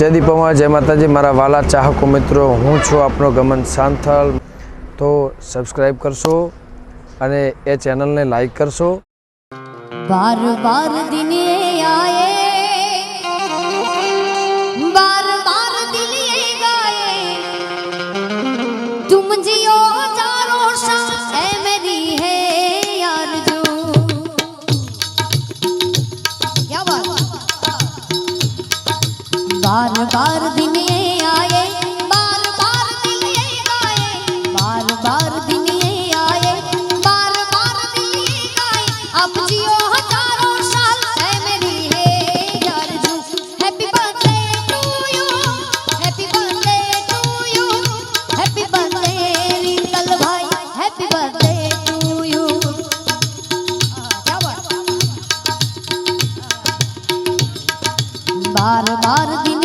જયદીપ જય માતાજી. મારા વાલા ચાહકો મિત્રો, હું છું આપનો ગમન સાંથલ. તો સબસ્ક્રાઈબ કરશો અને એ ચેનલને લાઈક કરશો. બાર બાર દિને આયે. તુમ જીઓ જા बार बार दिन ये आए बार बार दिन ये गाए बार बार दिन ये आए बार बार दिन ये गाए अब जियो हज़ारों साल है मेरी, है यार जो। Happy birthday to you happy birthday to you happy birthday Rinkal भाई हैप्पी बर्थडे बार बार दिन